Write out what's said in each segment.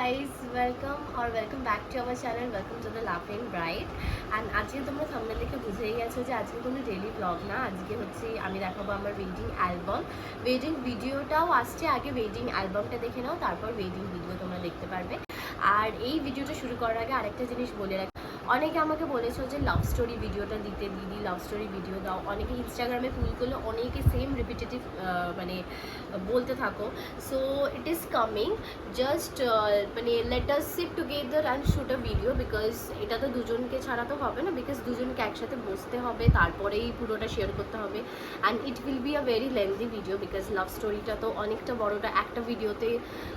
guys, welcome R welcome back to our channel welcome to the লাফিং bright and আজকে তোমরা thumbnail দেখে বুঝেই গেছো যে আজকে কোনো ডেলি ব্লগ না। আজকে হচ্ছে আমি দেখাবো আমার ওয়েডিং অ্যালবাম ওয়েডিং ভিডিওটাও আসছে। আগে ওয়েডিং অ্যালবামটা দেখে নাও তারপর ওয়েডিং ভিডিও তোমরা দেখতে পারবে। আর এই ভিডিওটা শুরু করার আগে আরেকটা জিনিস বলে রাখি অনেকে আমাকে বলেছ যে লাভ স্টোরি ভিডিওটা দিতে, দিদি লাভ স্টোরি ভিডিও দাও। অনেকে ইনস্টাগ্রামে ফুল করলে অনেকে সেম রিপিটেটিভ মানে বলতে থাকো। So it is coming just মানে let us sit together and shoot a video because এটা তো দুজনকে ছাড়া তো হবে না বিকজ দুজনকে একসাথে বসতে হবে, তারপরেই পুরোটা শেয়ার করতে হবে। And it will be a very lengthy video because love স্টোরিটা তো অনেকটা বড়টা একটা ভিডিওতে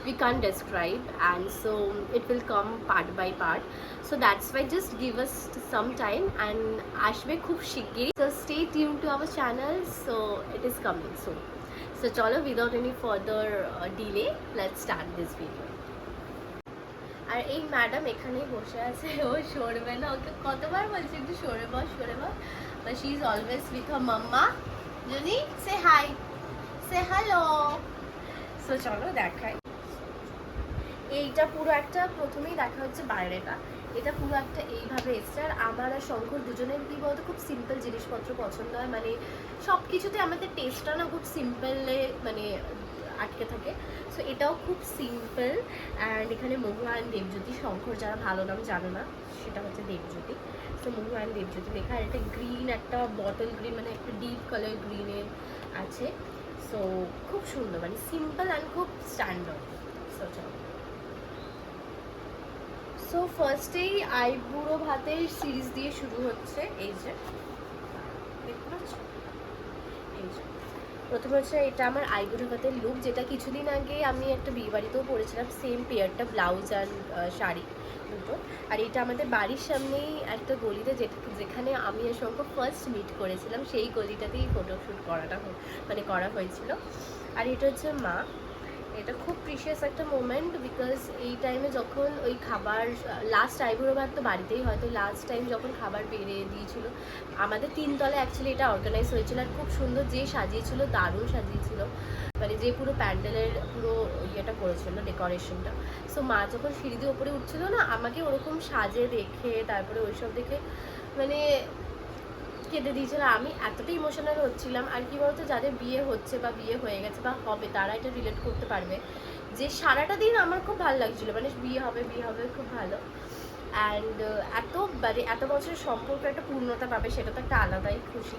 we can describe and so it will come part by part so that's why just give us some time and আসবে খুব শিগগিরই so stay tune to our channel so it is coming so so চলো without any further delay let's start this video. আর এই madam এখানেই বসে আছে। ও সরবে না, ওকে কতবার বলছি একটু সরে বস সরে বস। But she is always with her mamma যদি সে হাই সে হ্যালো সো চলো দেখাই। এইটা পুরো একটা প্রথমেই দেখা হচ্ছে বাইরেটা। এটা পুরো একটা এইভাবে এসছে। আর আমার আর শঙ্কর দুজনের কি বলতো, খুব সিম্পল জিনিসপত্র পছন্দ হয়। মানে সব কিছুতে আমাদের টেস্টটা না খুব সিম্পলে মানে আটকে থাকে। সো এটাও খুব সিম্পল অ্যান্ড এখানে মহুয়ান দেবজ্যোতি, শঙ্কর যারা ভালো নাম জানে না, সেটা হচ্ছে দেবজ্যোতি। সো মহুয়ান দেবজ্যোতি লেখা, আর এটা গ্রিন একটা বটল গ্রিন মানে একটা ডিপ কালার গ্রিনের আছে। সো খুব সুন্দর মানে সিম্পল অ্যান্ড খুব স্ট্যান্ডার্ড সো চলো। সো ফার্স্টেই আইবুড়ো ভাতের সিরিজ দিয়ে শুরু হচ্ছে, এই যে? এই যে। প্রথমে হচ্ছে এটা আমার আইবুড়ো ভাতের লুক যেটা কিছুদিন আগে আমি একটা বিয়ে বাড়িতেও পরেছিলাম সেম পেয়ারটা ব্লাউজ আর শাড়ি দুটো। আর এটা আমাদের বাড়ির সামনেই একটা গলিতে যেখানে আমি আর শঙ্কর ফার্স্ট মিট করেছিলাম, সেই গলিটাতেই ফটোশ্যুট করাটা মানে করা হয়েছিল। আর এটা হচ্ছে মা। এটা খুব প্রিশিয়াস একটা মোমেন্ট বিকজ এই টাইমে যখন ওই খাবার লাস্ট আইবুড়ো ভাত তো বাড়িতেই হয়তো লাস্ট টাইম যখন খাবার বেড়ে দিয়েছিল, আমাদের তিনতলে অ্যাকচুয়ালি এটা অর্গানাইজ হয়েছিল আর খুব সুন্দর যে সাজিয়েছিল, দারুণ সাজিয়েছিল। মানে যে পুরো প্যান্ডেলের পুরো ইয়েটা করেছিল ডেকোরেশনটা সো মা যখন সিঁড়ি দিয়ে ওপরে উঠছিল না, আমাকে ওরকম সাজে দেখে, তারপরে ওইসব দেখে মানে কেঁদে দিয়েছিল। আমি এতটা ইমোশনাল হচ্ছিলাম। আর কি বলতো, যাদের বিয়ে হচ্ছে বা বিয়ে হয়ে গেছে বা হবে, তারা এটা রিলেট করতে পারবে। যে সারাটা দিন আমার খুব ভালো লাগছিল। মানে বিয়ে হবে বিয়ে হবে, খুব ভালো। অ্যান্ড এত মানে এত বছরের সম্পর্ক, একটা পূর্ণতা পাবে, সেটা তো একটা আলাদাই খুশি।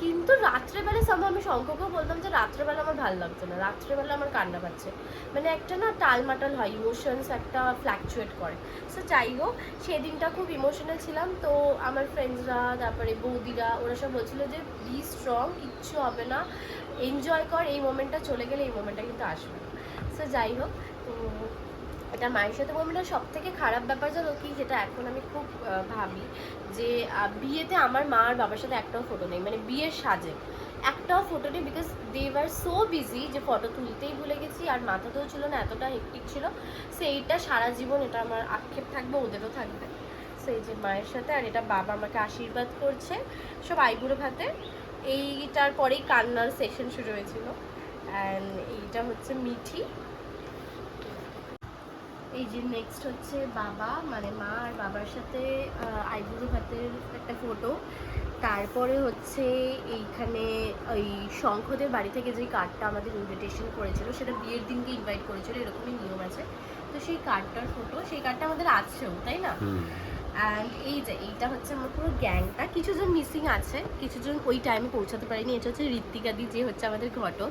কিন্তু রাত্রেবেলা সময় আমি শঙ্ককেও বলতাম যে রাত্রেবেলা আমার ভালো লাগছে না, রাত্রেবেলা আমার কান্না পাচ্ছে। মানে একটা না টালমাটাল হয় ইমোশনস একটা ফ্ল্যাকচুয়েট করে। সো যাই হোক, সেদিনটা খুব ইমোশনাল ছিলাম। তো আমার ফ্রেন্ডসরা তারপরে বৌদিরা, ওরা সব বলছিল যে বি স্ট্রং কিচ্ছু হবে না। এনজয় কর, এই মোমেন্টটা চলে গেলে এই মোমেন্টটা কিন্তু আসবে না। সো যাই হোক, তো এটা মায়ের সাথে মোমেন্টটা সব থেকে খারাপ ব্যাপার জানো কি? যেটা এখন আমি খুব ভাবি যে বিয়েতে আমার মা আর বাবার সাথে একটাও ফটো নেই। মানে বিয়ের সাজে। একটাও ফটো নেই because they are so busy যে ফটো তুলতেই ভুলে গেছি আর মাথাতেও ছিল না, এতটা হেক্টিক ছিল। সো এইটা সারা জীবন এটা আমার আক্ষেপ থাকবে, ওদেরও থাকবে। সো এই যে মায়ের সাথে আর এটা বাবা আমাকে আশীর্বাদ করছে সব আইবুড়ো ভাতে। এইটার পরেই কান্নার সেকশন শুরু হয়েছিল। অ্যান্ড এইটা হচ্ছে মিঠি। এই যে নেক্সট হচ্ছে বাবা মানে মা আর বাবার সাথে আইবুড়ো ভাতের একটা ফটো তারপরে হচ্ছে এইখানে ওই শঙ্খদের বাড়ি থেকে যে কার্ডটা আমাদের ইনভিটেশন করেছিল, সেটা বিয়ের দিনকে ইনভাইট করেছিল, এরকমই নিয়ম আছে। তো সেই কার্ডটার ফটো সেই কার্ডটা আমাদের আছেও, তাই না? অ্যান্ড এই যে, এইটা হচ্ছে আমার পুরো গ্যাংটা। কিছুজন মিসিং আছে, কিছুজন ওই টাইমে পৌঁছাতে পারিনি। এটা হচ্ছে ঋত্বিকাদি যে হচ্ছে আমাদের ঘটক।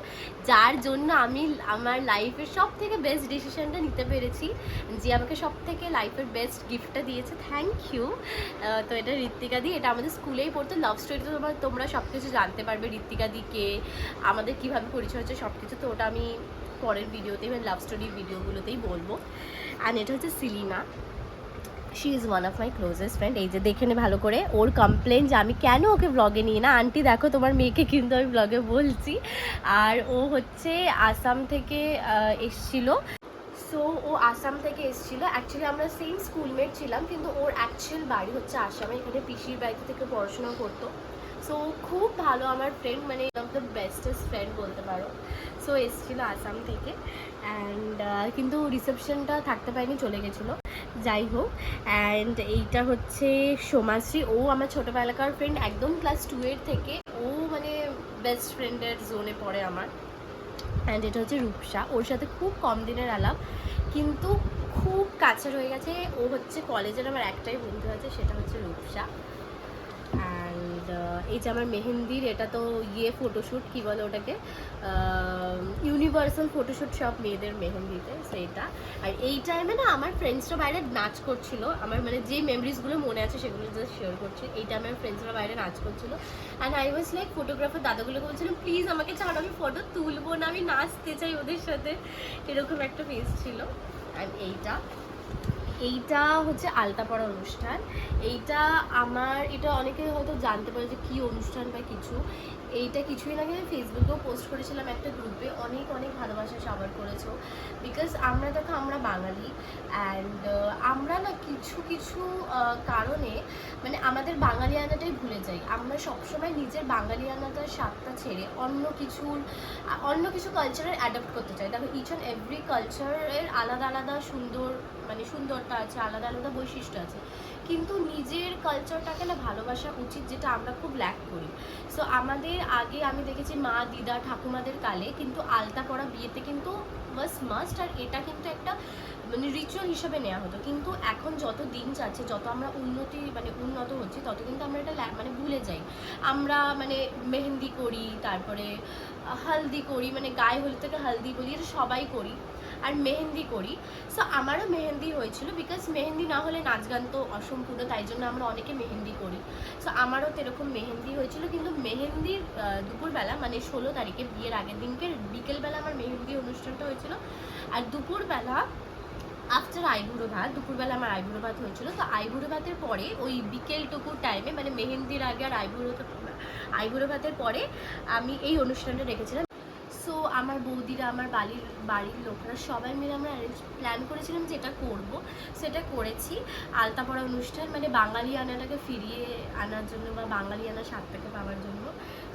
যার জন্য আমি আমার লাইফের সব থেকে বেস্ট ডিসিশনটা নিতে পেরেছি। যে আমাকে সব থেকে লাইফের বেস্ট গিফটটা দিয়েছে। থ্যাংক ইউ তো এটা ঋত্বিকা দি। এটা আমাদের স্কুলেই পড়তো। লাভ স্টোরিতে তোমরা তোমরা সব কিছু জানতে পারবে। ঋত্বিকা দিকে আমাদের কীভাবে পরিচয় হচ্ছে সব কিছু তো ওটা আমি পরের ভিডিওতেই মানে লাভ স্টোরির ভিডিওগুলোতেই বলব। অ্যান্ড এটা হচ্ছে Selina. She is one of my closest friend এই যে দেখে নে ভালো করে ওর কমপ্লেন যে আমি কেন ওকে ব্লগে নিই না? আন্টি দেখো তোমার মেয়েকে কিন্তু আমি ব্লগে বলছি। আর ও হচ্ছে আসাম থেকে এসছিল। সো ও আসাম থেকে এসেছিল। অ্যাকচুয়ালি আমরা সেম স্কুলমেট ছিলাম, কিন্তু ওর অ্যাকচুয়াল বাড়ি হচ্ছে আসামে। এখানে পিসির বাড়িতে থেকে পড়াশোনা করতো। সো খুব ভালো আমার ফ্রেন্ড মানে অফ দ্য বেস্টেস্ট ফ্রেন্ড বলতে পারো। সো এসেছিল আসাম থেকে। অ্যান্ড কিন্তু রিসেপশনটা থাকতে পারিনি, চলে গেছিল। যাই হোক অ্যান্ড এইটা হচ্ছে সোমাশ্রী। ও আমার ছোটোবেলাকার ফ্রেন্ড একদম ক্লাস টু এর থেকে। ও মানে বেস্ট ফ্রেন্ডের জোনে পড়ে আমার। অ্যান্ড এটা হচ্ছে রূপসা। ওর সাথে খুব কম দিনের আলাপ, কিন্তু খুব কাছের হয়ে গেছে। ও হচ্ছে কলেজের আমার একটাই বন্ধু আছে, সেটা হচ্ছে রূপসা। অ্যান্ড এই যে আমার মেহেন্দির, এটা তো ইয়ে ফটোশ্যুট কী বলে ওটাকে? ইউনিভার্সাল ফটোশ্যুট সব মেয়েদের মেহেন্দিতে, সেইটা। আর এই টাইমে না আমার ফ্রেন্ডসরা বাইরে নাচ করছিল। আমার মানে যে মেমরিজগুলো মনে আছে সেগুলো জাস্ট শেয়ার করছি। এই টাইমে আমার ফ্রেন্ডসরা বাইরে নাচ করছিল। And I was like photographer দাদাগুলোকে বলছিলাম প্লিজ আমাকে ছাড়ো, আমি ফটো তুলবো না, আমি নাচতে চাই ওদের সাথে। এরকম একটা ফেস ছিল। অ্যান্ড এইটা। এইটা হচ্ছে আলতা পড়া অনুষ্ঠান। এইটা আমার, এটা অনেকে হয়তো জানতে পারে যে কী অনুষ্ঠান বা কিছু। এইটা কিছুদিন আগে আমি ফেসবুকেও পোস্ট করেছিলাম একটা গ্রুপে অনেক অনেক ভালোবাসা সবার করেছ। বিকজ আমরা দেখো, আমরা বাঙালি অ্যান্ড আমরা না কিছু কিছু কারণে মানে আমাদের বাঙালিয়ানাটাই ভুলে যাই। আমরা সবসময় নিজের বাঙালিয়ানাটার স্বাদটা ছেড়ে অন্য কিছুর, অন্য কিছু কালচারের অ্যাডাপ্ট করতে চাই। দেখো ইচ অ্যান্ড এভরি কালচারের আলাদা আলাদা সুন্দর মানে সুন্দরতা আছে, আলাদা আলাদা বৈশিষ্ট্য আছে। কিন্তু নিজের কালচারটাকে না ভালোবাসা উচিত যেটা আমরা খুব ল্যাক করি। সো আমাদের আগে আমি দেখেছি মা, দিদা, ঠাকুমাদের কালে কিন্তু আলতা পরা বিয়েতে কিন্তু মাস মাস্ট আর এটা কিন্তু একটা মানে রিচুয়াল হিসাবে নেওয়া হতো। কিন্তু এখন যত দিন যাচ্ছে, যত আমরা উন্নতি মানে উন্নত হচ্ছি, তত কিন্তু আমরা এটা মানে ভুলে যাই। আমরা মানে মেহেন্দি করি, তারপরে হালদি করি মানে গায়ে হলুদ থেকে হালদি বলি, এটা সবাই করি। আর মেহেন্দি করি। সো আমারও মেহেন্দি হয়েছিল বিকজ মেহেন্দি না হলে নাচ গান তো অসম্পূর্ণ, তাই জন্য আমরা অনেকে মেহেন্দি করি। সো আমারও তো এরকম মেহেন্দি হয়েছিল কিন্তু মেহেন্দির দুপুরবেলা মানে ষোলো তারিখে বিয়ের আগের দিনকে বিকেলবেলা আমার মেহেন্দি অনুষ্ঠানটা হয়েছিল। আর দুপুরবেলা আফটার আইবুড়ো ভাত, দুপুরবেলা আমার আইবুড়ো ভাত হয়েছিল। তো আইবুড়ো ভাতের পরে ওই বিকেলটুকুর টাইমে মানে মেহেন্দির আগে আর আইবুড়ো আইবুড়ো ভাতের পরে আমি এই অনুষ্ঠানটা রেখেছিলাম। আমার বৌদিরা, আমার বাড়ির বাড়ির লোকরা সবাই মিলে আমরা অ্যারেঞ্জ প্ল্যান করেছিলাম যে এটা করব। সেটা করেছি। আলতা পড়া অনুষ্ঠান মানে বাঙালি আনাটাকে ফিরিয়ে আনার জন্য বা বাঙালি আনা স্বাদটাকে পাওয়ার জন্য।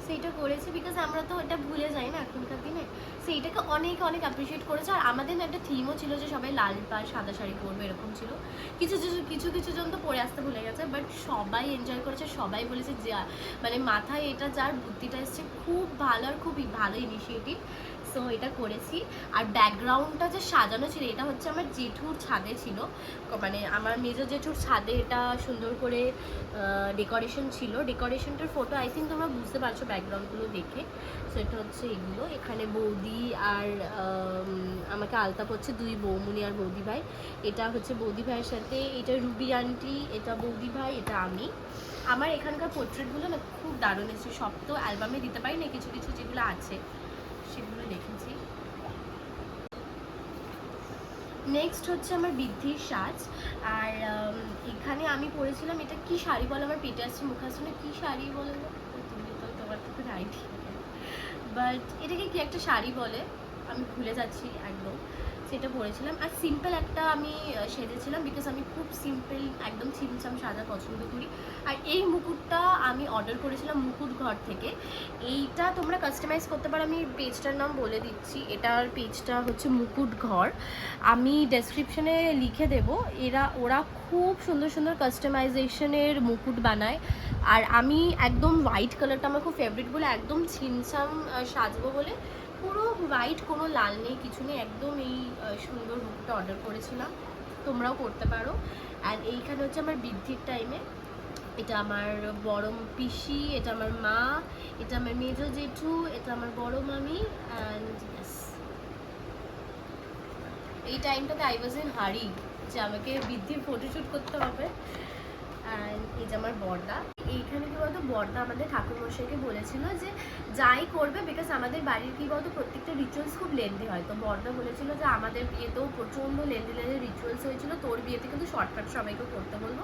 সেইটা করেছে বিকজ আমরা তো এটা ভুলে যাই না এখনকার দিনে। সেইটাকে অনেক অনেক অ্যাপ্রিসিয়েট করেছে। আর আমাদের একটা থিমও ছিল যে সবাই লাল পাড়, সাদা শাড়ি পরবে, এরকম ছিল। কিছু কিছু কিছু কিছু জন তো পরে আসতে ভুলে গেছে বাট সবাই এনজয় করেছে, সবাই বলেছে যা মানে মাথায় এটা যার, বুদ্ধিটা এসছে, খুব ভালো আর খুবই ভালো ইনিশিয়েটিভ সো এটা করেছি। আর ব্যাকগ্রাউন্ডটা যে সাজানো ছিল, এটা হচ্ছে আমার জেঠুর ছাদে ছিল। মানে আমার মেজ জেঠুর ছাদে এটা সুন্দর করে ডেকোরেশন ছিল। ডেকোরেশনটার ফটো আই থিঙ্ক তোমরা বুঝতে পারছ ব্যাকগ্রাউন্ডগুলো দেখে। সো এটা হচ্ছে এগুলো। এখানে বৌদি আর আমাকে আলতা পড়ছে দুই বৌমুনি আর বৌদি ভাই। এটা হচ্ছে বৌদি ভাইয়ের সাথে, এটা রুবি আন্টি, এটা বৌদি ভাই, এটা আমি। আমার এখানকার পোর্ট্রেটগুলো না খুব দারুণ এসেছে। সব তো অ্যালবামে দিতে পারি না কিছু কিছু যেগুলো আছে। সেগুলো লিখেছি নেক্সট হচ্ছে আমার বৃদ্ধির সাজ। আর এখানে আমি পরেছিলাম, এটা কি শাড়ি বলো? আমার পেটে আসছে মুখাসনে কি শাড়ি বলে? তুমি তো তোমার কোনো আইডিয়া বাট এটাকে কি একটা শাড়ি বলে? আমি ভুলে যাচ্ছি একদম। সেটা পরেছিলাম আর সিম্পল একটা আমি সেজেছিলাম বিকজ আমি খুব সিম্পল একদম ছিমছাম সাজা পছন্দ করি। আর এই মুকুটটা আমি অর্ডার করেছিলাম মুকুট ঘর থেকে। এইটা তোমরা কাস্টমাইজ করতে পারো। আমি পেজটার নাম বলে দিচ্ছি। এটার পেজটা হচ্ছে মুকুট ঘর। আমি ডেসক্রিপশনে লিখে দেব। এরা, ওরা খুব সুন্দর সুন্দর কাস্টমাইজেশনের মুকুট বানায়। আর আমি একদম হোয়াইট কালারটা আমার খুব ফেভারিট বলে একদম ছিমছাম সাজবো বলে পুরো হোয়াইট কোনো লাল নেই, কিছু নেই, একদম এই সুন্দর মুকুটটা অর্ডার করেছিলাম। তোমরাও করতে পারো। অ্যান্ড এইখানে হচ্ছে আমার বৃদ্ধির টাইমে এটা আমার বড় পিসি, এটা আমার মা, এটা আমার মেজো জেঠু, এটা আমার বড় মামি অ্যান্ড এই টাইমটাতে আই ওয়াজ ইন হারি যে আমাকে বৃদ্ধির ফটোশ্যুট করতে হবে। অ্যান্ড এই যে আমার বর্দা। এইখানে কি বলতো বর্দা আমাদের ঠাকুরমশাইকে বলেছিল যে যাই করবে বিকজ আমাদের বাড়ির কি বলতো প্রত্যেকটা রিচুয়ালস খুব লেন্দি হয়। তো বর্দা বলেছিল যে আমাদের বিয়েতেও প্রচণ্ড লেন্দি লেন্দি রিচুয়ালস হয়েছিল, তোর বিয়েতে কিন্তু শর্টকাট সবাইকে করতে বলব।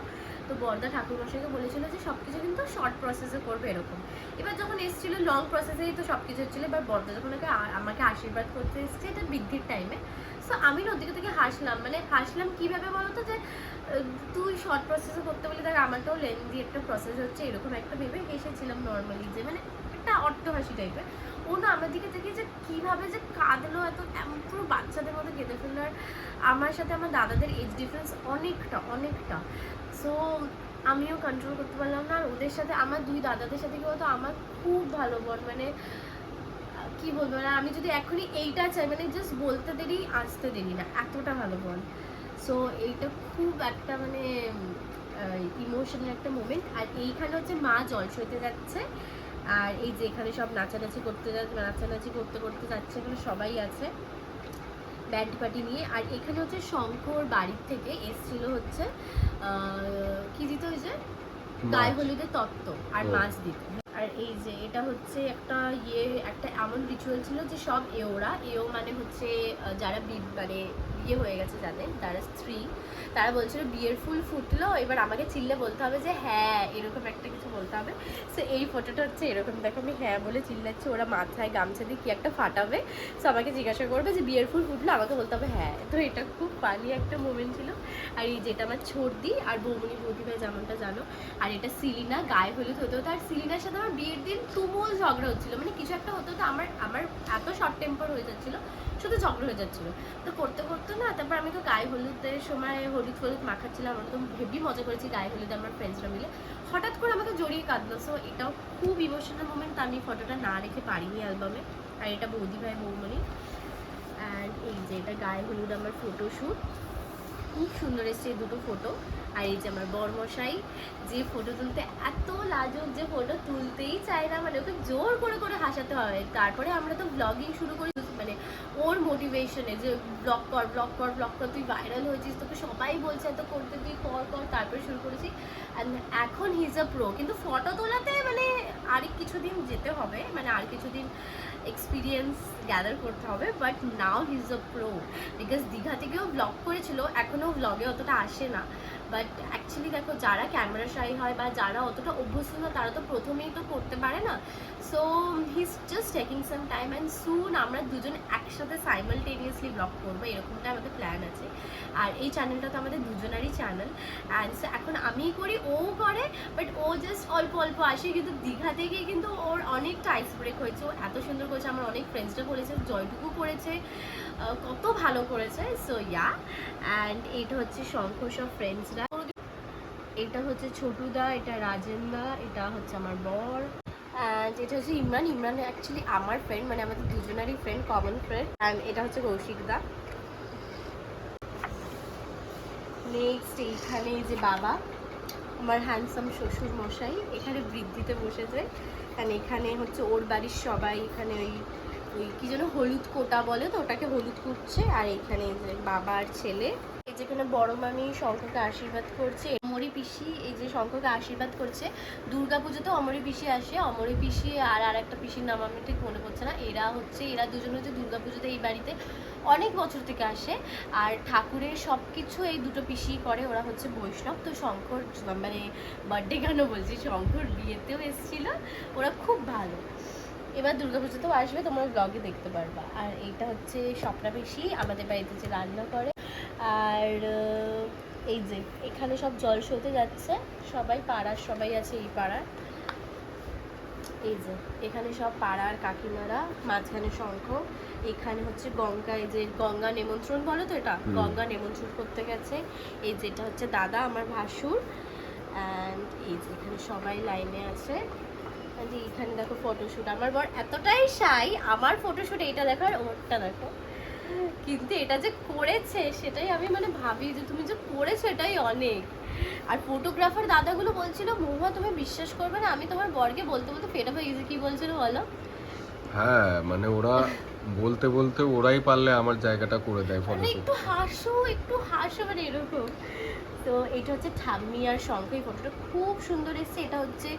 তো বর্দা ঠাকুরমশাইকে বলেছিল যে সব কিছু কিন্তু শর্ট প্রসেসে করবে এরকম। এবার যখন এসেছিল লং প্রসেসেই তো সব কিছু হচ্ছিল, এবার বর্দা যখন আমাকে আশীর্বাদ করতে এসছে, এটা বৃদ্ধির টাইমে সো আমি না ওদিকে থেকে হাসলাম। মানে হাসলাম কীভাবে বলো তো যে তুই শর্ট প্রসেসে করতে বলি দেখ আমারটাও লেন্দি একটা প্রসেস হচ্ছে, এরকম একটা ভেবে এসেছিলাম নর্মালি যে মানে একটা অট্টহাসি টাইপের ও না আমার দিকে থেকে যে, কীভাবে যে কাঁদলো এত এমন পুরো বাচ্চাদের মতো কেঁদে ফেলল। আর আমার সাথে আমার দাদাদের এজ ডিফারেন্স অনেকটা অনেকটা। সো আমিও কন্ট্রোল করতে পারলাম না। আর ওদের সাথে, আমার দুই দাদাদের সাথে কি বলতো, আমার খুব ভালো বল মানে কি বলব? না আমি যদি এখনই এইটা চাই মানে জাস্ট বলতে দেরি আসতে দেরি না। এতটা ভালো বল। সো এইটা খুব একটা মানে ইমোশনাল একটা মোমেন্ট আর এইখানে হচ্ছে মা জল সইতে যাচ্ছে। আর এই যে এখানে সব নাচানাচি করতে যাচ্ছে নাচানাচি করতে করতে যাচ্ছে এখানে সবাই আছে। ব্যান্ড পার্টি নিয়ে। আর এখানে হচ্ছে শঙ্কর বাড়ির থেকে এসছিল হচ্ছে কি ওই যে? গায়ে হলুদের তত্ত্ব। আর মাছ দিত। আর এই যে এটা হচ্ছে একটা ইয়ে একটা এমন রিচুয়াল ছিল যে সব এওরা, এও মানে হচ্ছে যারা মানে বিয়ে হয়ে গেছে যাদের তারা স্ত্রী, তারা বলছিল বিয়ের ফুল ফুটলো, এবার আমাকে চিল্লে বলতে হবে যে হ্যাঁ এরকম একটা কিছু বলতে হবে। সো এই ফটোটা হচ্ছে এরকম, দেখো আমি হ্যাঁ বলে চিল্লাচ্ছি, ওরা মাথায় গামছা দিয়ে কি একটা ফাটাবে। সো আমাকে জিজ্ঞাসা করবে যে বিয়ের ফুল ফুটলো? আমাকে বলতে হবে হ্যাঁ। তো এটা খুব ফানি একটা মোমেন্ট ছিল। আর এই যেটা আমার ছর্দি আর বৌমনি বৌদি ভাই যেমনটা জানো, আর এটা সিলিনা, গায়ে হলুদ হতে হতো, আর সিলিনার সাথে আমার বিয়ের দিন তুমুল ঝগড়া হচ্ছিল। মানে কিছু একটা হতো তো আমার আমার এত শর্ট টেম্পার হয়ে যাচ্ছিল, শুধু ঝগড়া হয়ে যাচ্ছিল। তো করতে করতে না, তারপর আমি তো গায়ে হলুদের সময় হলুদ হলুদ মাখাচ্ছিলাম, আমরা তো হেভি মজা করেছি গায়ে হলুদে আমার ফ্রেন্ডসরা মিলে। হঠাৎ করে আমাকে জড়িয়ে কাঁদলো। সো এটাও খুব ইমোশনাল মোমেন্ট আমি ফটোটা না রেখে পারিনি অ্যালবামে আর এটা বৌদি ভাই বৌমনি অ্যান্ড এই যে, এটা গায়ে হলুদ আমার ফটোশ্যুট খুব সুন্দর এসছে দুটো ফটো আর এই যে আমার বরমশাই, যে ফটো তুলতে এত লাজুক যে ফটো তুলতেই চায় না মানে ওকে জোর করে করে হাসাতে হয়। তারপরে আমরা তো ব্লগিং শুরু করি মানে ওর মোটিভেশনে যে ব্লগ কর ব্লগ কর ব্লগ কর, তুই ভাইরাল হয়েছিস, তোকে সবাই বলছে এত করতে, তুই কর কর, তারপরে শুরু করেছি। এখন হিজ আ প্রো কিন্তু ফটো তোলাতে মানে আর কিছুদিন যেতে হবে মানে আর কিছুদিন এক্সপিরিয়েন্স গ্যাদার করতে হবে but now he's a pro because Digha থেকেও ব্লগ করেছিল, এখনও ব্লগে অতটা আসে না। বাট অ্যাকচুয়ালি দেখো, যারা ক্যামেরা শাই হয় বা যারা অতটা অভ্যস্ত না, তারা তো প্রথমেই তো করতে পারে না। So he's just taking some time and soon আমরা দুজন একসাথে সাইমালটেনিয়াসলি ব্লগ করব এরকমটা আমাদের প্ল্যান আছে। আর এই চ্যানেলটা তো আমাদের দুজনেরই চ্যানেল অ্যান্ড এখন আমিই করি, ও করে বাট ও জাস্ট অল্প অল্প আসে। কিন্তু দীঘা থেকে কিন্তু ওর অনেকটা আইস ব্রেক হয়েছে। ও এত সুন্দর করেছে, আমার অনেক ফ্রেন্ডসরা করেছে জয়টুকু করেছে কত ভালো করেছে। সো ইয়া অ্যান্ড এইটা হচ্ছে শঙ্খ সব ফ্রেন্ডসরা এটা হচ্ছে ছোটুদা, এটা রাজেন্দা এটা হচ্ছে আমার বর অ্যান্ড এটা হচ্ছে ইমরান। ইমরান অ্যাকচুয়ালি আমার ফ্রেন্ড মানে আমাদের দুজনেরই ফ্রেন্ড কমন ফ্রেন্ড অ্যান্ড এটা হচ্ছে কৌশিকদা নেক্সট এইখানে যে বাবা। আমার হ্যান্ডসাম শ্বশুর মশাই এখানে বৃদ্ধিতে বসেছে। কারণ এখানে হচ্ছে ওর বাড়ির সবাই এখানে ওই ওই কি যেন হলুদ কোটা বলে তো, ওটাকে হলুদ কুটছে আর এখানে বাবার ছেলে, এই যেখানে বড় মামি শঙ্করকে আশীর্বাদ করছে অমরি পিসি, এই যে শঙ্করকে আশীর্বাদ করছে দুর্গা পুজোতে অমরি পিসি আসে। অমরি পিসি আর আর একটা পিসির নাম আমি ঠিক মনে পড়ছে না। এরা হচ্ছে, এরা দুজন হচ্ছে দুর্গা পুজোতে এই বাড়িতে অনেক বছর থেকে আসে। আর ঠাকুরের সব কিছু এই দুটো পিসি করে, ওরা হচ্ছে বৈষ্ণব। তো শঙ্কর মানে বার্থডে কেন বলছি? শঙ্কর বিয়েতেও এসেছিল। ওরা খুব ভালো। এবার দুর্গাপুজোতেও আসবে, তোমরা ব্লগে দেখতে পারবা। আর এইটা হচ্ছে স্বপ্না পিসি, আমাদের বাড়িতে যে রান্না করে। আর এই যে এখানে সব জল সইতে যাচ্ছে সবাই পাড়ার সবাই আছে এই পাড়ার এই যে এখানে সব পাড়ার কাকিমারা মাঝখানে শঙ্খ এখানে হচ্ছে গঙ্গা এই যে গঙ্গা নিমন্ত্রণ বলো তো এটা? গঙ্গা নিমন্ত্রণ করতে গেছে। এই যেটা হচ্ছে দাদা আমার ভাসুর অ্যান্ড এই যে এখানে সবাই লাইনে আছে। এইখানে দেখো ফটোশ্যুট আমার বর এতটাই সাই আমার ফটোশ্যুট এইটা দেখার ওরটা দেখো। কিন্তু এটা যে করেছে সেটাই আমি মানে ভাবি যে তুমি যে করেছ এটাই অনেক। আর ফটোগ্রাফার দাদাগুলো বলছিল মহুয়া তুমি বিশ্বাস করবে না আমি তোমার বরকে বলতে বলতে ফেটা হয়ে গেছে কি বলছিল বলো? হ্যাঁ মানে ওরা বলতে বলতে ওরাই পারলে আমার জায়গাটা করে দেয় মানে ফটোশুট একটু হাসো একটু হাসো মানে এরকম। তো এটা হচ্ছে ঠাম্মি আর শঙ্খ এই ফটোটা খুব সুন্দর এসছে। এটা হচ্ছে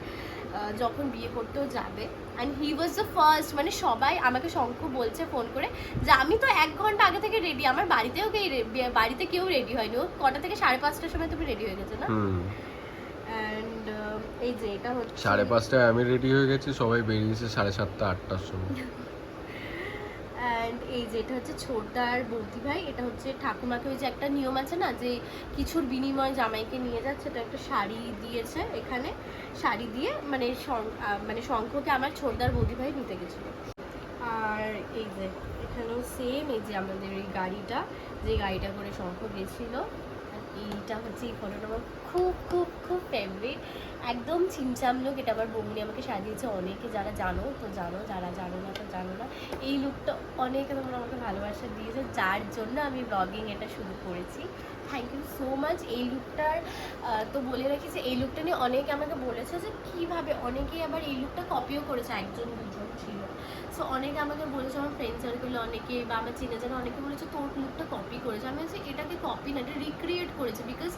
যখন বিয়ে করতেও যাবে। And he was the first মানে সবাই আমাকে শঙ্খ বলছে ফোন করে যে আমি তো এক ঘণ্টা আগে থেকে রেডি আমার বাড়িতেও কেউ বাড়িতে কেউ রেডি হয়নি। ও কটা থেকে সাড়ে পাঁচটার সময় তুমি রেডি হয়ে গেছো না? অ্যান্ড এই যে এটা হচ্ছে সাড়ে পাঁচটায় আমি রেডি হয়ে গেছি সবাই বেরিয়েছে সাড়ে সাতটা আটটার সময়। অ্যান্ড এই যে এটা হচ্ছে ছোটদার বৌদি ভাই, এটা হচ্ছে ঠাকুমাকে ওই যে একটা নিয়ম আছে না, যে কিছুর বিনিময়ে জামাইকে নিয়ে যাচ্ছে এটা একটা শাড়ি দিয়েছে এখানে। শাড়ি দিয়ে মানে মানে শঙ্খকে আমার ছোটদার বৌদি ভাই নিতে গেছিল। আর এই যে এখানেও সেম এই যে আমাদের এই গাড়িটা, যে গাড়িটা করে শঙ্খ গেছিল। এইটা হচ্ছে এই ফটোটা আমার খুব খুব খুব ফেভারিট একদম ছিমছাম লোক এটা আমার বৌমনি আমাকে সাজিয়েছে অনেকে যারা জানো তো জানো, যারা জানো না তো জানো না। এই লুকটা অনেকে তোমরা আমাকে ভালোবাসা দিয়েছে, যার জন্য আমি ব্লগিং এটা শুরু করেছি। থ্যাংক ইউ সো মাচ এই লুকটার তো বলে রাখি যে এই লুকটা নিয়ে অনেকে আমাকে বলেছে যে কীভাবে অনেকেই আবার এই লুকটা কপিও করেছে, একজন দুজন ছিল। সো অনেকে আমাকে বলেছে, আমার ফ্রেন্ড সার্কেলে অনেকে বা আমার চিনে জানা অনেকে বলেছে, তোর লুকটা কপি করেছে। আমি বলছি, এটাকে কপি না, এটা রিক্রিয়েট করেছে। বিকজ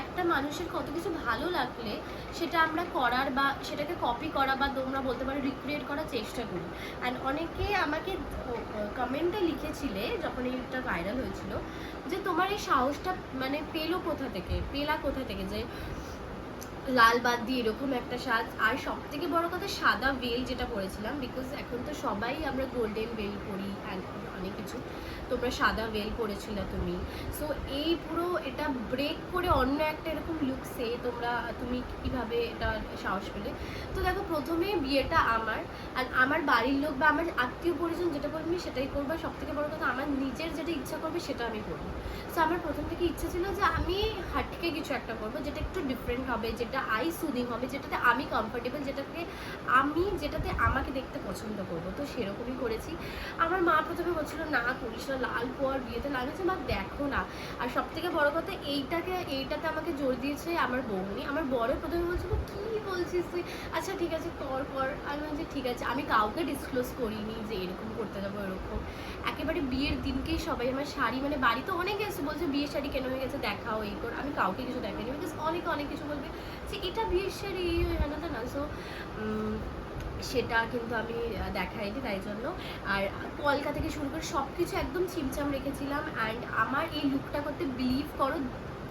একটা মানুষের কত কিছু ভালো লাগলে, সেটা আমরা করার বা সেটাকে কপি করা বা তোমরা বলতে পারো রিক্রিয়েট করার চেষ্টা করি। অ্যান্ড অনেকে আমাকে কমেন্টে লিখেছিলে, যখন এইটা ভাইরাল হয়েছিল, যে তোমার এই সাহসটা মানে পেল কোথা থেকে? পেলা কোথা থেকে? যে লাল বাদ দিয়ে এরকম একটা সাজ আর সব থেকে বড় কথা, সাদা বেল যেটা পরেছিলাম বিকজ এখন তো সবাই আমরা গোল্ডেন বেল পরি অনেক কিছু। তোমরা সাদা ভেল পরেছিলে তুমি। সো এই পুরো এটা ব্রেক করে অন্য একটা এরকম লুকসে তোমরা, তুমি কীভাবে এটা সাহস পেলে? তো দেখো, প্রথমে বিয়েটা আমার। আর আমার বাড়ির লোক বা আমার আত্মীয় পরিজন যেটা করবি সেটাই করব। সব থেকে বড় কথা, আমার নিজের যেটা ইচ্ছা করবে সেটা আমি করব। সো আমার প্রথম থেকে ইচ্ছে ছিল যে আমি হাটকে কিছু একটা করব, যেটা একটু ডিফারেন্ট হবে, যেটা আই সুদিং হবে, যেটাতে আমি কমফোর্টেবল যেটাতে আমি, যেটাতে আমাকে দেখতে পছন্দ করব। তো সেরকমই করেছি। আমার মা প্রথমে বলছিল, না, করিস না। লাল পোয়ার বিয়েতে লাগছে, মা দেখো না। আর সব থেকে বড় কথা, এইটাকে, এইটাতে আমাকে জোর দিয়েছে আমার বৌমনি। আমার বড় প্রথমে বলছিল, কি বলছিস তুই? আচ্ছা ঠিক আছে কর কর আমি বলছি, ঠিক আছে, আমি কাউকে ডিসক্লোজ করিনি যে এরকম করতে যাব এরকম। একেবারে বিয়ের দিনকেই সবাই, আমার শাড়ি মানে বাড়িতে অনেকে এসে বলছে, বিয়ের শাড়ি কেন হয়ে গেছে? দেখাও, এই কর। আমি কাউকে কিছু দেখাইনি বিকজ অনেকে, অনেক কিছু বলবে যে এটা বিয়ের শাড়ি এই হয় না। সো সেটা কিন্তু আমি দেখাইনি তাই জন্য। আর কলকা থেকে শুরু করে সব কিছু একদম ছিমছাম রেখেছিলাম। অ্যান্ড আমার এই লুকটা করতে বিলিভ করো,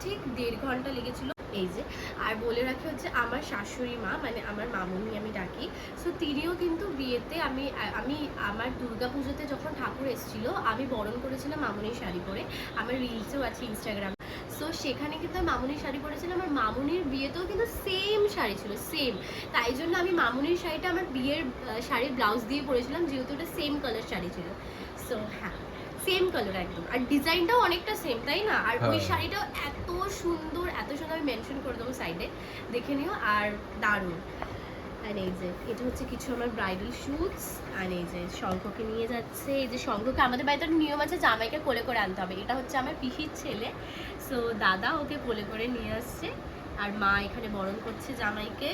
ঠিক দেড় ঘণ্টা লেগেছিল এই যে, আর বলে রাখি হচ্ছে আমার শাশুড়ি মা মানে আমার মামুনি আমি ডাকি সো তিনিও কিন্তু বিয়েতে আমি আমি আমার দুর্গা পুজোতে যখন ঠাকুর এসেছিল, আমি বরণ করেছিলাম মামুনির শাড়ি পরে, আমার রিলসেও আছে ইনস্টাগ্রাম সো সেখানে কিন্তু আমি মামুনির শাড়ি পরেছিলাম আমার মামুনির বিয়েতেও কিন্তু সেম শাড়ি ছিল সেম তাই জন্য আমি মামুনির শাড়িটা আমার বিয়ের শাড়ির ব্লাউজ দিয়ে পরেছিলাম, যেহেতু ওটা সেম কালার শাড়ি ছিল সো হ্যাঁ। সেম কালার একদম। আর ডিজাইনটাও অনেকটা সেম তাই না? আর ওই হ্যাঁ। শাড়িটাও এত সুন্দর এত সুন্দর আমি মেনশন করে দেবো সাইডে দেখে নিও আর দারুণ। আর এই যে এটা হচ্ছে কিছু আমার ব্রাইডাল শুটস আর এই যে শঙ্খকে নিয়ে যাচ্ছে। এই যে শঙ্খকে আমাদের বাড়িতে একটা নিয়ম আছে জামাইকে কোলে করে আনতে হবে। এটা হচ্ছে আমার পিসির ছেলে। সো দাদা ওকে কোলে করে নিয়ে আসছে। আর মা এখানে বরণ করছে জামাইকে।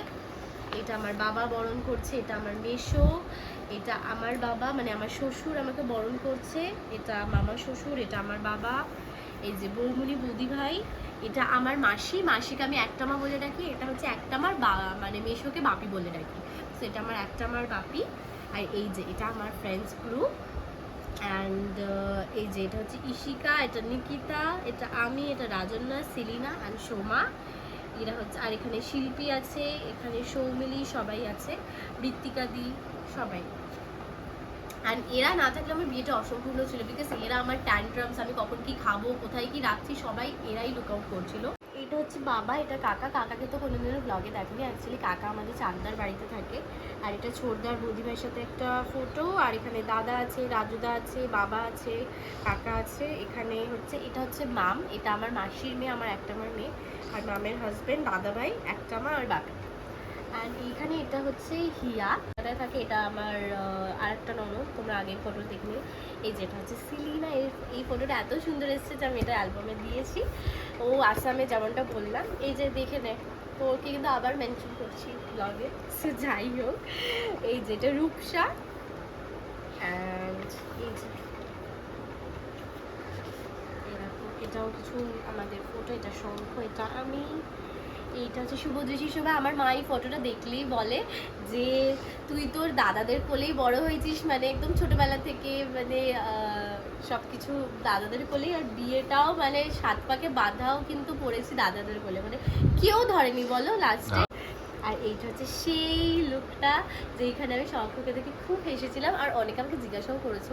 এটা আমার বাবা বরণ করছে এটা আমার মেশো এটা আমার বাবা মানে আমার শ্বশুর আমাকে বরণ করছে। এটা মামা শ্বশুর, এটা আমার বাবা, এই যে বৌমনি বৌদি ভাই, এটা আমার মাসি। মাসিকে আমি একটামা বলে ডাকি, এটা হচ্ছে একটামার বা মানে মেশোকে বাপি বলে ডাকি। তো এটা আমার একটামার বাপি। আর এই যে, এটা আমার ফ্রেন্ডস গ্রুপ অ্যান্ড এই যে, এটা হচ্ছে ইশিকা এটা নিকিতা, এটা আমি, এটা রাজন্যা, সিলিনা অ্যান্ড সোমা। এরা হচ্ছে, আর এখানে শিল্পী আছে, এখানে সৌমিলি সবাই আছে বৃত্তিকাদি সবাই। অ্যান্ড এরা না থাকলে আমার বিয়েটা অসম্পূর্ণ ছিল বিকজ এরা আমার ট্যান্ট্রামস আমি কখন কি খাব, কোথায় কি রাখছি, সবাই এরাই লুক আউট করছিল। এটা হচ্ছে বাবা, এটা কাকা। কাকাকে তো কোনোদিনও ব্লগে দেখেনি। অ্যাকচুয়ালি কাকা আমাদের চাকদার বাড়িতে থাকে। আর এটা ছোটদার বৌদিভাইয়ের সাথে একটা ফটো আর এখানে দাদা আছে, রাজুদা আছে, বাবা আছে, কাকা আছে। এখানে হচ্ছে, এটা হচ্ছে মাম। এটা আমার মাসির মেয়ে, আমার একটা আমার মেয়ে। আর মামের হাজব্যান্ড দাদা ভাই একটা মা, আর বাপি অ্যান্ড এইখানে এটা হচ্ছে হিয়া। দাদা থাকে, এটা আমার আর একটা ননদ, তোমরা আগের ফটো দেখলে। এই যেটা হচ্ছে সিলিনা, এই এই ফটোটা এত সুন্দর এসেছে যে আমি এটা অ্যালবামে দিয়েছি। ও আসামে যেমনটা বললাম, এই যে দেখে নে তো ওকে কিন্তু আবার মেনশন করছি ব্লগে সো যাই হোক, এই যেটা রূপসা অ্যান্ড এই যে এটাও কিছু আমাদের ফটো এটা শঙ্খ, এটা আমি এইটা হচ্ছে শুভদৃষ্টি শোভা আমার মা এই ফটোটা দেখলেই বলে যে তুই তোর দাদাদের কোলেই বড় হয়েছিস। মানে একদম ছোটবেলা থেকে মানে সব কিছু দাদাদের কোলেই আর বিয়েটাও মানে সাত পাকে বাঁধাও কিন্তু পড়েছি দাদাদের কোলে। মানে কেউ ধরেনি বলো লাস্টে আর এইটা হচ্ছে সেই লুকটা যেখানে আমি শঙ্খকে দেখে খুব হেসেছিলাম আর অনেকে আমাকে জিজ্ঞাসাও করেছ।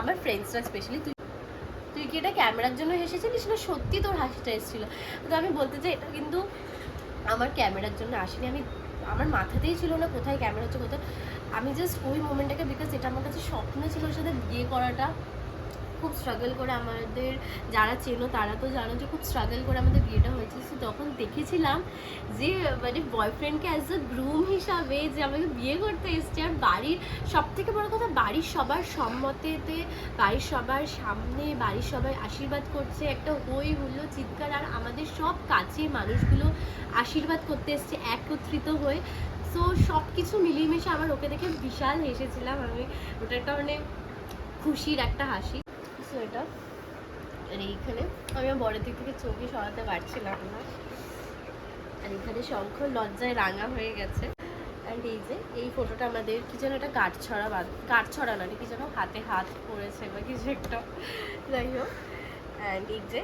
আমার ফ্রেন্ডসরা স্পেশালি তুই তুই কি এটা ক্যামেরার জন্য হেসেছিলিস না সত্যি তোর হাসিটা এসেছিল? তো আমি বলতে চাই এটা কিন্তু আমার ক্যামেরার জন্য আসেনি। আমি, আমার মাথাতেই ছিল না কোথায় ক্যামেরা হচ্ছে, কোথায়। আমি জাস্ট ওই মোমেন্টটাকে বিকজ এটা আমার কাছে স্বপ্ন ছিল ওর সাথে বিয়ে করাটা। খুব স্ট্রাগল করে আমাদের যারা চেনো তারা তো জানো যে খুব স্ট্রাগল করে আমাদের বিয়েটা হয়েছে। সো তখন দেখেছিলাম যে মানে বয়ফ্রেন্ডকে অ্যাজ আ গ্রুম হিসাবে যে আমাকে বিয়ে করতে এসছে আর বাড়ির সব থেকে বড় কথা বাড়ির সবার সম্মতেতে, বাড়ির সবার সামনে, বাড়ির সবাই আশীর্বাদ করছে, একটা হই হুল্লো চিৎকার আর আমাদের সব কাছের মানুষগুলো আশীর্বাদ করতে এসছে, একত্রিত হয়ে। সো সব কিছু মিলিয়ে মিশে আমার ওকে দেখে বিশাল হেসেছিলাম আমি। ওটার মানে খুশির একটা হাসি। সো এটা। আর এইখানে আমি আমার বড়ের দিক থেকে চোখে সরাতে পারছিলাম না। আর এখানে শঙ্খ লজ্জায় রাঙা হয়ে গেছে। অ্যান্ড এই যে, এই ফটোটা আমাদের কি যেন একটা গাঠ ছড়া বাদ গাঠ ছড়া না, কি যেন হাতে হাত পড়েছে বা কিছু একটা। যাই হোক অ্যান্ড এই যে,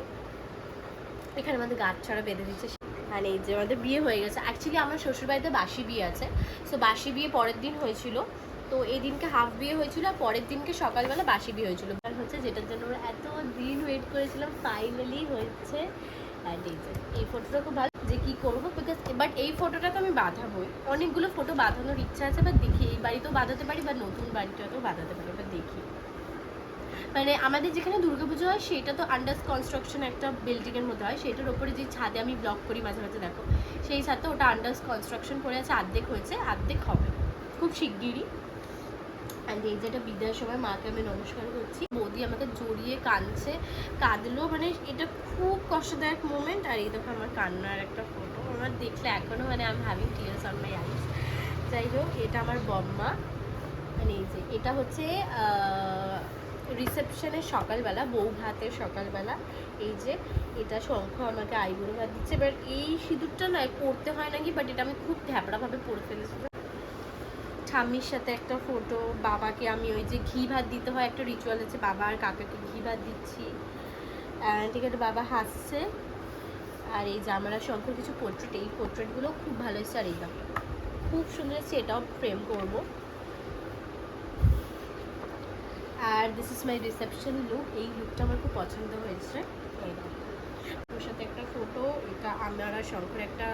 এখানে আমাদের গাছ ছড়া বেঁধে দিচ্ছে মানে এই যে আমাদের বিয়ে হয়ে গেছে। অ্যাকচুয়ালি আমার শ্বশুরবাড়িতে বাসি বিয়ে আছে। সো বাসি বিয়ে পরের দিন হয়েছিল। তো এই দিনকে হাফ বিয়ে হয়েছিল আর পরের দিনকে সকালবেলা বাসি বিয়ে হয়েছিল। আর হচ্ছে যেটার জন্য আমরা এত দিন ওয়েট করেছিলাম ফাইনালি হয়েছে। এই ফটোটা খুব ভালো যে কী করব বিকজ বাট এই ফটোটা তো আমি বাঁধাবোই। অনেকগুলো ফটো বাঁধানোর ইচ্ছা আছে বা দেখি এই বাড়িতেও বাঁধাতে পারি বা নতুন বাড়িটাতেও বাঁধাতে পারি বা দেখি। মানে আমাদের যেখানে দুর্গাপুজো হয়, সেটা তো আন্ডার কনস্ট্রাকশন একটা বিল্ডিংয়ের মধ্যে হয়। সেটার ওপরে যে ছাদে আমি ব্লগ করি মাঝে মাঝে, দেখো। সেই ছাদটা ওটা আন্ডার কনস্ট্রাকশন করে আছে অর্ধেক হয়েছে অর্ধেক হবে। খুব শিগগিরই। অ্যান্ড এই যেটা বিদায়ের সময় মাকে আমি নমস্কার করছি। বৌদি আমাকে জড়িয়ে কাঁদছে, কাঁদলো মানে এটা খুব কষ্টদায়ক মোমেন্ট আর এই দেখো আমার কান্নার একটা ফটো আমার দেখলে এখনও মানে আমি having tears on my eyes যাই হোক, এটা আমার বম্মা। মানে এই যে, এটা হচ্ছে রিসেপশনের সকালবেলা বউ ভাতের সকালবেলা। এই যে, এটা শঙ্খ আমাকে আইবুড়ো ভাত দিচ্ছে। এবার এই সিঁদুরটা নয়, পড়তে হয় নাকি? বাট এটা আমি খুব ধ্যাপড়াভাবে পরে ফেলেছি। ঠাম্মির সাথে একটা ফটো বাবাকে আমি ওই যে ঘি ভাত দিতে হয়, একটা রিচুয়াল আছে, বাবা আর কাকাকে ঘি ভাত দিচ্ছি। ঠিক এখানে বাবা হাসছে। আর এই যে আমরা শঙ্কর কিছু পোর্ট্রেট এই পোর্ট্রেটগুলো খুব ভালো এসেছে আর এই খুব সুন্দর এসেছে এটাও ফ্রেম করব। আর this is my reception look এই লুকটা আমার খুব পছন্দ হয়েছে। এই। ওর সাথে একটা ফটো এটা আমার আর শঙ্কর একটা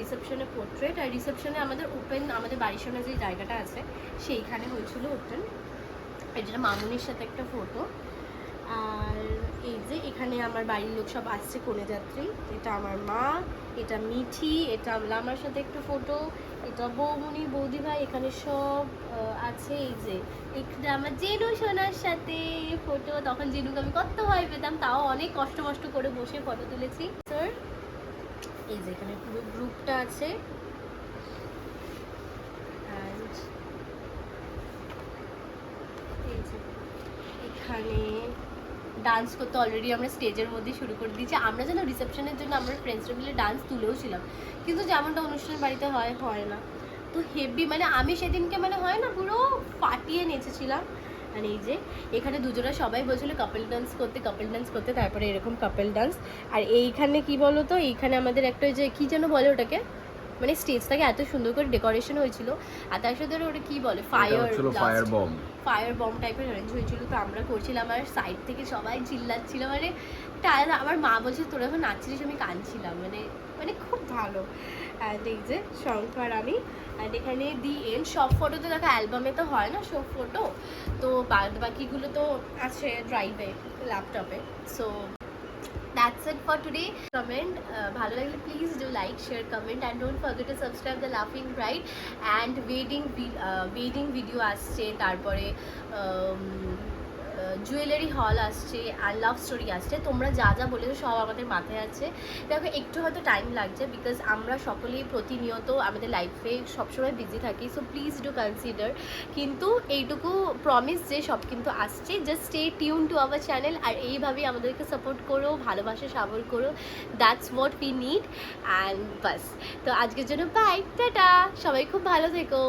রিসেপশনে পোর্ট্রেট আর রিসেপশনে আমাদের ওপেন আমাদের বাড়ির সামনে যে জায়গাটা আছে, সেইখানে হয়েছিল ওপেন এটা মামুনির সাথে একটা ফটো আর এই যে এখানে আমার বাড়ির লোক সব আসছে কনে যাত্রী। এটা আমার মা, এটা মিঠি, এটা আমার সাথে একটা ফটো এটা বৌমনি বৌদি ভাই এখানে সব আছে এই যে। এখানে আমার জেনু সোনার সাথে ফটো তখন জেনুকে আমি কত ভয় পেতাম, তাও অনেক কষ্ট মষ্ট করে বসে ফটো তুলেছি। স্যার এই যে এখানে পুরো গ্রুপটা আছে। এখানে ডান্স করতে অলরেডি আমরা স্টেজের মধ্যে শুরু করে দিয়েছি। আমরা যেন রিসেপশনের জন্য আমরা ফ্রেন্ডসরা মিলে ডান্স তুলেও ছিলাম। কিন্তু যেমনটা অনুষ্ঠান বাড়িতে হয় হয় না। তো হেভি মানে আমি সেদিনকে মানে হয় না, পুরো ফাটিয়ে নেচেছিলাম। মানে এই যে, এখানে দুজোড়া সবাই বলছিল কাপল ডান্স করতে কাপল ডান্স করতে, তারপরে এরকম কাপল ডান্স আর এইখানে কি বলো তো এইখানে আমাদের একটা যে, কী যেন বলে ওটাকে? মানে স্টেজটাকে এত সুন্দর করে ডেকোরেশন হয়েছিল। আর তার সাথে ওটা কি বলে? ফায়ার ছিল ফায়ার বম ফায়ার বম টাইপের অ্যারেঞ্জ হয়েছিল। তো আমরা করছিলাম আর সাইড থেকে সবাই চিল্লাচ্ছিল। মানে আমার মা বলছে তোরা এখন নাচছিলিস আমি কাঁদছিলাম। মানে মানে খুব ভালো। অ্যান্ড এই যে শঙ্কর আমি। অ্যান্ড এখানে দি এন্ড সব ফটো তো দেখো অ্যালবামে তো হয় না সব ফটো তো বাদ বাকিগুলো তো আছে ড্রাইভে ল্যাপটপে so that's it for today comment ভালো লাগলে please do like share comment and don't forget to subscribe the লাফিং bright and wedding wedding video আসছে, তারপরে জুয়েলারি হল আসছে আর লাভ স্টোরি আসছে, তোমরা যা যা বলেছ সব আমাদের মাথায় আছে। দেখো, একটু হয়তো টাইম লাগছে বিকজ আমরা সকলেই প্রতিনিয়ত আমাদের লাইফে সবসময় বিজি থাকি সো প্লিজ ডু কনসিডার কিন্তু এইটুকু প্রমিস যে সব কিন্তু আসছে just stay tune to our channel আর এইভাবেই আমাদেরকে সাপোর্ট করো, ভালোবাসা সাবর করো that's what we need and বাস। তো আজকের জন্য বাই টাটা, সবাই খুব ভালো থেকো।